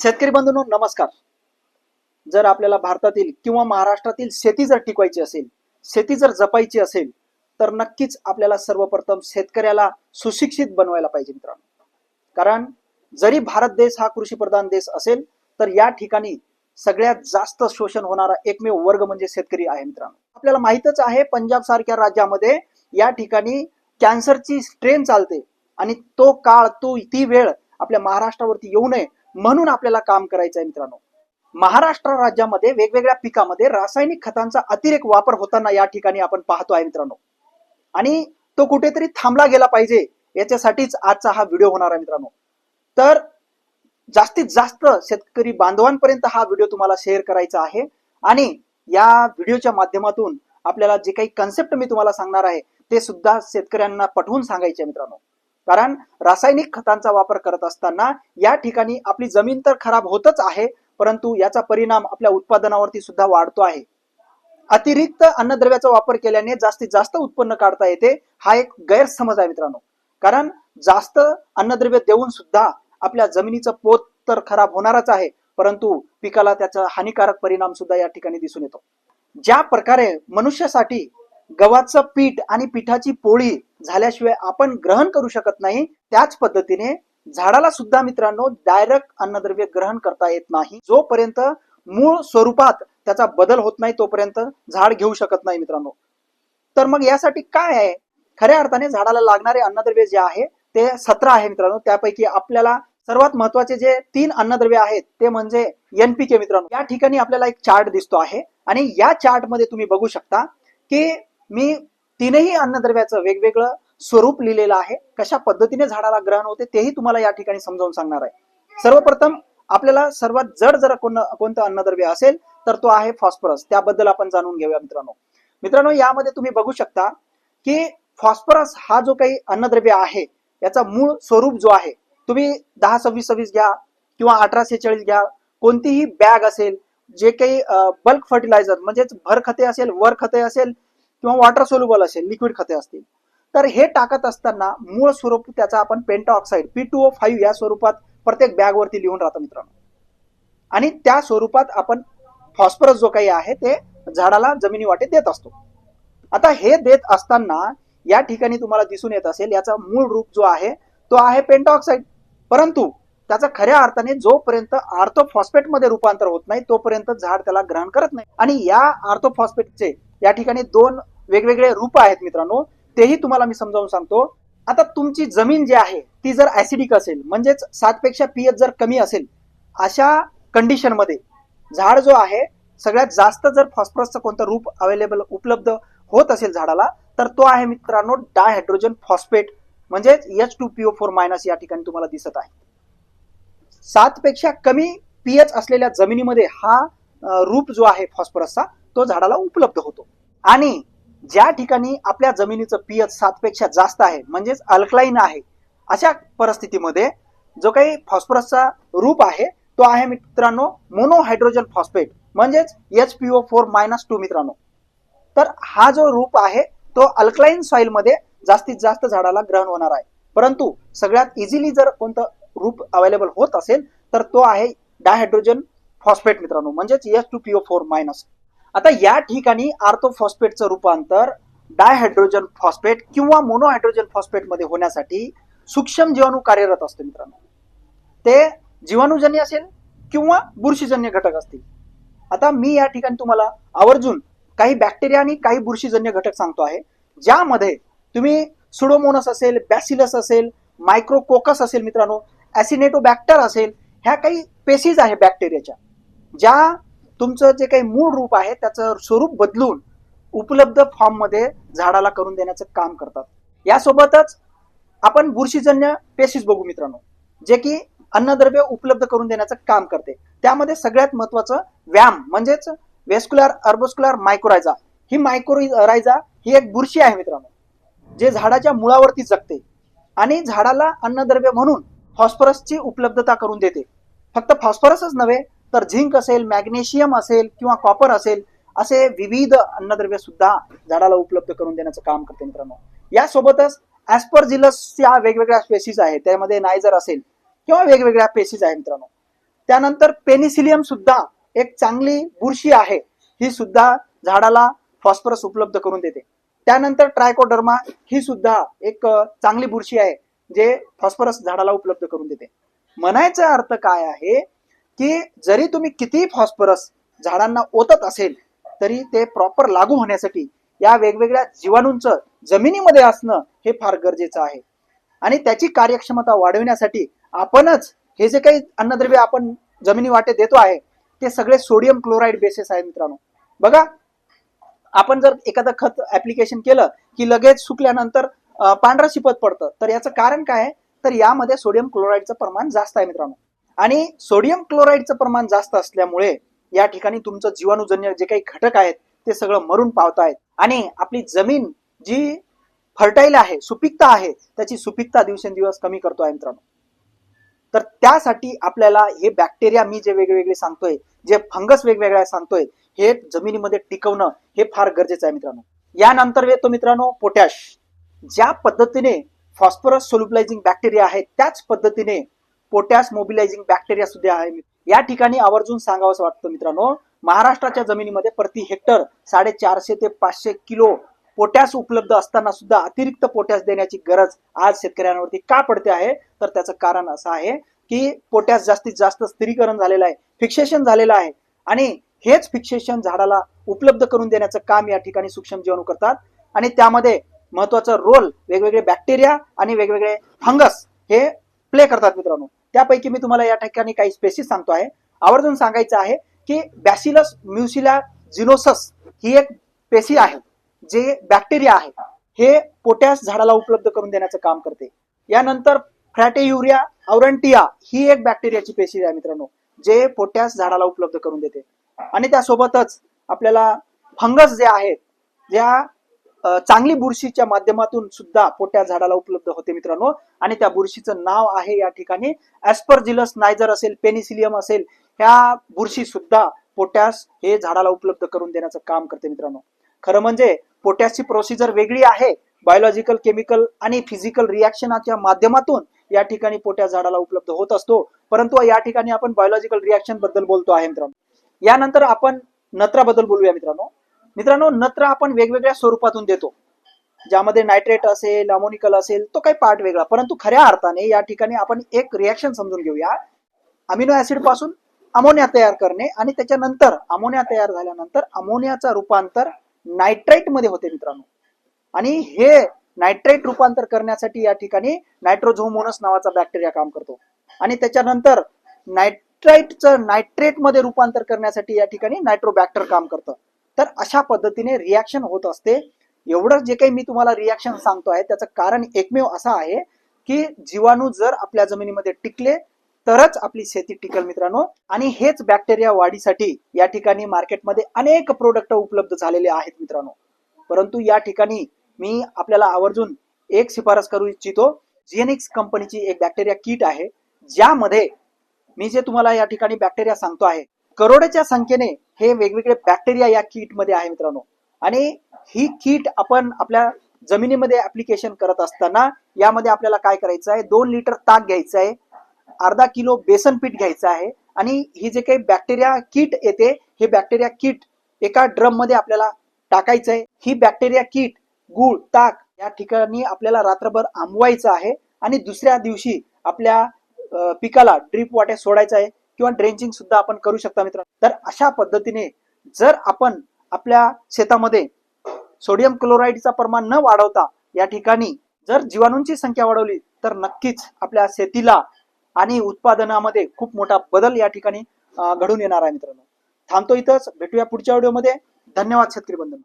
शेतकरी बंधूंनो नमस्कार. जर आपल्याला भारतातील किंवा महाराष्ट्रातील शेती जर टिकवायची असेल शेती जर जपायची असेल तर नक्कीच आपल्याला सर्वप्रथम शेतकऱ्याला सुशिक्षित बनवायला पाहिजे मित्रांनो. कारण जरी भारत देश हा कृषीप्रधान देश असेल तर या ठिकाणी सगळ्यात जास्त शोषण होणारा एकमेव वर्ग म्हणजे शेतकरी आहे मित्रांनो. आपल्याला माहितच आहे पंजाब सारख्या राज्यामध्ये या ठिकाणी कॅन्सरची स्ट्रेन चालते आणि तो काळ तो ती वेळ आपल्या महाराष्ट्रावरती येऊ नये म्हणून आपल्याला काम करायचं आहे मित्रांनो. महाराष्ट्र राज्यामध्ये वेगवेगळ्या पिकामध्ये रासायनिक खतांचा अतिरेक वापर होताना या ठिकाणी आपण पाहतो आहे मित्रांनो. आणि तो कुठेतरी थांबला गेला पाहिजे याच्यासाठीच आजचा हा व्हिडिओ होणार आहे मित्रांनो. तर जास्तीत जास्त शेतकरी बांधवांपर्यंत हा व्हिडिओ तुम्हाला शेअर करायचा आहे. आणि या व्हिडिओच्या माध्यमातून आपल्याला जे काही कन्सेप्ट मी तुम्हाला सांगणार आहे ते सुद्धा शेतकऱ्यांना पटवून सांगायचे मित्रांनो. कारण रासायनिक खतांचा वापर करत असताना या ठिकाणी आपली जमीन तर खराब होतच आहे परंतु याचा परिणाम आपल्या उत्पादनावरती सुद्धा वाढतो आहे. अतिरिक्त अन्नद्रव्याचा वापर केल्याने जास्तीत जास्त उत्पन्न काढता येते हा एक गैरसमज आहे मित्रांनो. कारण जास्त अन्नद्रव्य देऊन सुद्धा आपल्या जमिनीचं पोत तर खराब होणारच आहे परंतु पिकाला त्याचा हानिकारक परिणाम सुद्धा या ठिकाणी दिसून येतो. ज्या प्रकारे मनुष्यासाठी गव्हाचं पीठ आणि पिठाची पोळी झाल्याशिवाय आपण ग्रहण करू शकत नाही. त्याच पद्धतीने झाडाला सुद्धा मित्रांनो डायरेक्ट अन्नद्रव्य ग्रहण करता येत नाही. जोपर्यंत मूळ स्वरूपात त्याचा बदल होत नाही तोपर्यंत झाड घेऊ शकत नाही मित्रांनो. तर मग यासाठी काय आहे? खऱ्या अर्थाने झाडाला लागणारे अन्नद्रव्य जे आहे ते सतरा आहे मित्रांनो. त्यापैकी आपल्याला सर्वात महत्त्वाचे जे तीन अन्नद्रव्य आहेत ते म्हणजे एनपीके मित्रांनो. या ठिकाणी आपल्याला एक चार्ट दिसतो आहे. आणि या चार्टमध्ये तुम्ही बघू शकता की मी तीनही अन्नद्रव्याचं वेगवेगळं स्वरूप लिहिलेलं आहे. कशा पद्धतीने झाडाला ग्रहण होते तेही तुम्हाला या ठिकाणी समजावून सांगणार आहे. सर्वप्रथम आपल्याला सर्वात जड जर कोण कोणतं अन्नद्रव्य असेल तर तो आहे फॉस्फरस. त्याबद्दल आपण जाणून घेऊया मित्रांनो. मित्रांनो यामध्ये तुम्ही बघू शकता की फॉस्फरस हा जो काही अन्नद्रव्य आहे याचा मूळ स्वरूप जो आहे तुम्ही दहा सव्वीस सव्वीस घ्या किंवा अठरा सेहेचाळीस घ्या. कोणतीही बॅग असेल जे काही बल्क फर्टिलायझर म्हणजेच भर खते असेल वर खते असेल किंवा वॉटर सोल्युबल असेल लिक्विड खते असतील. तर हे टाकत असताना मूळ स्वरूप त्याचा आपण penta oxide P two O five या स्वरूपात प्रत्येक बॅगवरती लिहून राहतो मित्रांनो. आणि त्या स्वरूपात आपण फॉस्फरस जो काही आहे ते झाडाला जमिनी वाटे देत असतो. आता हे देत असताना या ठिकाणी तुम्हाला दिसून येत असेल याचा मूळ रूप जो आहे तो आहे पेंटॉक्साईड परंतु त्याचा खऱ्या अर्थाने जोपर्यंत आर्थोफॉस्फेटमध्ये रूपांतर होत नाही तोपर्यंत झाड त्याला ग्रहण करत नाही. आणि या आर्थोफॉस्फेटचे या ठिकाणी दोन वेगवेगळे रूप आहेत मित्रांनो. तेही तुम्हाला मी समजावून सांगतो. आता तुमची जमीन जी आहे ती जर ऍसिडिक असेल म्हणजेच सात पेक्षा पीएच जर कमी असेल अशा कंडिशनमध्ये झाड जो आहे सगळ्यात जास्त जर फॉस्फरसचं कोणतं रूप अवेलेबल उपलब्ध होत असेल झाडाला तर तो आहे मित्रांनो डायहायड्रोजन फॉस्फेट म्हणजेच H two PO four minus या ठिकाणी तुम्हाला दिसत आहे. सात पेक्षा कमी पीएच असलेल्या जमिनीमध्ये हा रूप जो आहे फॉस्फरसचा तो झाडाला उपलब्ध होतो. आणि ज्या ठिकाणी आपल्या जमिनीचं पीएच सातपेक्षा जास्त आहे म्हणजेच अल्कलाईन आहे अशा परिस्थितीमध्ये जो काही फॉस्फरसचा रूप आहे तो आहे मित्रांनो मोनोहायड्रोजन फॉस्फेट म्हणजेच H PO four minus two मित्रांनो. तर हा जो रूप आहे तो अल्कलाईन सॉइलमध्ये जास्तीत जास्त झाडाला ग्रहण होणार आहे. परंतु सगळ्यात इझिली जर कोणतं रूप अवेलेबल होत असेल तर तो आहे डायहायड्रोजन फॉस्फेट मित्रांनो म्हणजेच H two PO four minus आता या ठिकाणी आर्थोफॉस्फेटचं रूपांतर डायहायड्रोजन फॉस्फेट किंवा मोनोहायड्रोजन फॉस्फेटमध्ये होण्यासाठी सूक्ष्म जीवाणू कार्यरत असतो मित्रांनो. ते जीवाणूजन्य असेल किंवा बुरशीजन्य घटक असतील. आता मी या ठिकाणी तुम्हाला आवर्जून काही बॅक्टेरिया आणि काही बुरशीजन्य घटक सांगतो आहे ज्यामध्ये तुम्ही सुडोमोनस असेल बॅसिलस असेल मायक्रोकोकस असेल मित्रांनो ॲसिनेटोबॅक्टर असेल ह्या काही पेसीज आहे बॅक्टेरियाच्या ज्या तुमचं जे काही मूळ रूप आहे त्याचं स्वरूप बदलून उपलब्ध फॉर्ममध्ये झाडाला करून देण्याचं काम करतात. यासोबतच आपण बुरशीजन्य पेशीज बघू मित्रांनो जे की अन्नद्रव्य उपलब्ध करून देण्याचं काम करते. त्यामध्ये सगळ्यात महत्वाचं व्यायाम म्हणजेच वेस्क्युलर अर्बोस्क्युलर मायक्रोरायझा ही मायक्रोरायझा ही एक बुरशी आहे मित्रांनो जे झाडाच्या मुळावरती जगते आणि झाडाला अन्नद्रव्य म्हणून फॉस्फरसची उपलब्धता करून देते. फक्त फॉस्फरसच नव्हे तर झिंक असेल मॅग्नेशियम असेल किंवा कॉपर असेल असे विविध अन्नद्रव्य सुद्धा झाडाला उपलब्ध करून देण्याचं काम करते मित्रांनो. यासोबतच ऍस्परजिलस या वेगवेगळ्या स्पेसिस आहेत. त्यामध्ये नायझर असेल किंवा वेगवेगळ्या पेशीज आहेत मित्रांनो. त्यानंतर पेनिसिलियम सुद्धा एक चांगली बुरशी आहे. ही सुद्धा झाडाला फॉस्फरस उपलब्ध करून देते. त्यानंतर ट्रायकोडर्मा ही सुद्धा एक चांगली बुरशी आहे जे फॉस्फरस झाडाला उपलब्ध करून देते. म्हणायचा अर्थ काय आहे? की जरी तुम्ही किती फॉस्फरस झाडांना ओतत असेल तरी ते प्रॉपर लागू होण्यासाठी या वेगवेगळ्या जीवाणूंचं जमिनीमध्ये असणं हे फार गरजेचं आहे. आणि त्याची कार्यक्षमता वाढवण्यासाठी आपणच हे जे काही अन्नद्रव्य आपण जमिनी वाटे देतो आहे ते सगळे सोडियम क्लोराईड बेसिस आहे मित्रांनो. बघा आपण जर एखादं खत ऍप्लिकेशन केलं की लगेच सुकल्यानंतर अं, पांढरं शिपत पडतं. तर याचं कारण काय आहे? तर यामध्ये सोडियम क्लोराईडचं प्रमाण जास्त आहे मित्रांनो. आणि सोडियम क्लोराईडचं प्रमाण जास्त असल्यामुळे या ठिकाणी तुमचं जीवाणूजन्य जे काही घटक आहेत ते सगळं मरून पावत आहेत आणि आपली जमीन जी फर्टाईल आहे सुपीकता आहे त्याची सुपीकता दिवसेंदिवस कमी करतो आहे मित्रांनो. तर त्यासाठी आपल्याला हे बॅक्टेरिया मी जे वेगवेगळे सांगतोय जे फंगस वेगवेगळ्या सांगतोय हे जमिनीमध्ये टिकवणं हे फार गरजेचं आहे मित्रांनो. यानंतर येतो मित्रांनो पोटॅश. ज्या पद्धतीने फॉस्फरस सोल्युबलायझिंग बॅक्टेरिया आहे त्याच पद्धतीने पोटॅश मोबिलायझिंग बॅक्टेरिया सुद्धा आहे. या ठिकाणी आवर्जून सांगावंसं वाटतं मित्रांनो. महाराष्ट्राच्या जमिनीमध्ये प्रति हेक्टर साडेचारशे ते पाचशे किलो पोटॅश उपलब्ध असताना सुद्धा अतिरिक्त पोटॅश देण्याची गरज आज शेतकऱ्यांवरती का पडते आहे? तर त्याचं कारण असं आहे की पोटॅश जास्तीत जास्त स्थिरीकरण झालेलं आहे फिक्सेशन झालेलं आहे. आणि हेच फिक्सेशन झाडाला उपलब्ध करून देण्याचं काम या ठिकाणी सूक्ष्म जीवाणू करतात. आणि त्यामध्ये महत्त्वाचा रोल वेगवेगळे बॅक्टेरिया आणि वेगवेगळे फंगस हे प्ले करतात मित्रांनो. त्यापैकी मी तुम्हाला या ठिकाणी काही स्पेसिस सांगतो आहे. आवर्जून सांगायचं आहे की बॅसिलस म्युसिला जिनोसस ही एक पेशी आहे जे बॅक्टेरिया आहे. हे पोटॅश झाडाला उपलब्ध करून देण्याचं काम करते. यानंतर फ्रॅटेयुरिया औरंटिया ही एक बॅक्टेरियाची पेशी आहे मित्रांनो जे पोटॅश झाडाला उपलब्ध करून देते. आणि त्यासोबतच आपल्याला फंगस जे आहेत ज्या चांगली बुरशीच्या माध्यमातून सुद्धा पोट्या झाडाला उपलब्ध होते मित्रांनो. आणि त्या बुरशीचं नाव आहे या ठिकाणी ऍस्पर्जिलस नायजर असेल पेनिसिलियम असेल ह्या बुरशी सुद्धा पोटॅश हे झाडाला उपलब्ध करून देण्याचं काम करते मित्रांनो. खरं म्हणजे पोटॅशची प्रोसिजर वेगळी आहे बायोलॉजिकल केमिकल आणि फिजिकल रिॲक्शनाच्या माध्यमातून या ठिकाणी पोटॅश झाडाला उपलब्ध होत असतो. परंतु या ठिकाणी आपण बायोलॉजिकल रिॲक्शनबद्दल बोलतो आहे मित्रांनो. यानंतर आपण नत्राबद्दल बोलूया मित्रांनो. मित्रांनो नत्र आपण वेगवेगळ्या स्वरूपातून देतो. ज्यामध्ये नायट्रेट असेल अमोनिकल असेल तो काही पार्ट वेगळा. परंतु खऱ्या अर्थाने या ठिकाणी आपण एक रिॲक्शन समजून घेऊया. अमिनो ऍसिडपासून अमोनिया तयार करणे आणि त्याच्यानंतर अमोनिया तयार झाल्यानंतर अमोनियाचा रूपांतर नायट्रेटमध्ये होते मित्रांनो. आणि हे नायट्रेट रूपांतर करण्यासाठी या ठिकाणी नायट्रोझोमोनस नावाचा बॅक्टेरिया काम करतो. आणि त्याच्यानंतर नायट्राईटचं नायट्रेटमध्ये रूपांतर करण्यासाठी या ठिकाणी नायट्रोबॅक्टर काम करतं. तर अशा पद्धतीने रिॲक्शन होत असते. एवढं जे काही मी तुम्हाला रिॲक्शन सांगतो आहे त्याचं कारण एकमेव असं आहे की जीवाणू जर आपल्या जमिनीमध्ये टिकले तरच आपली शेती टिकल मित्रांनो. आणि हेच बॅक्टेरिया वाढीसाठी या ठिकाणी मार्केटमध्ये अनेक प्रोडक्ट उपलब्ध झालेले आहेत मित्रांनो. परंतु या ठिकाणी मी आपल्याला आवर्जून एक शिफारस करू इच्छितो. जिएनिक्स कंपनीची एक बॅक्टेरिया किट आहे ज्यामध्ये मी जे तुम्हाला या ठिकाणी बॅक्टेरिया सांगतो आहे करोडच्या संख्येने हे वेगवेगळे बॅक्टेरिया या किटमध्ये आहे मित्रांनो. आणि ही किट आपण आपल्या जमिनीमध्ये ऍप्लिकेशन करत असताना यामध्ये आपल्याला काय करायचं आहे? दोन लिटर ताक घ्यायचं आहे. अर्धा किलो बेसन पीठ घ्यायचं आहे. आणि ही जे काही बॅक्टेरिया किट येते हे बॅक्टेरिया किट एका ड्रममध्ये आपल्याला टाकायचं आहे. ही बॅक्टेरिया किट गुळ ताक या ठिकाणी आपल्याला रात्रभर आंबवायचं आहे. आणि दुसऱ्या दिवशी आपल्या पिकाला ड्रीप वाटे सोडायचं आहे. किंवा ड्रेंचिंग सुद्धा आपण करू शकता मित्रांनो. तर अशा पद्धतीने जर आपण आपल्या शेतामध्ये सोडियम क्लोराईडचा प्रमाण न वाढवता या ठिकाणी जर जीवाणूंची संख्या वाढवली तर नक्कीच आपल्या शेतीला आणि उत्पादनामध्ये खूप मोठा बदल या ठिकाणी घडून येणार आहे मित्रांनो. थांबतो इथंच. भेटूया पुढच्या व्हिडिओमध्ये. धन्यवाद शेतकरी बंधू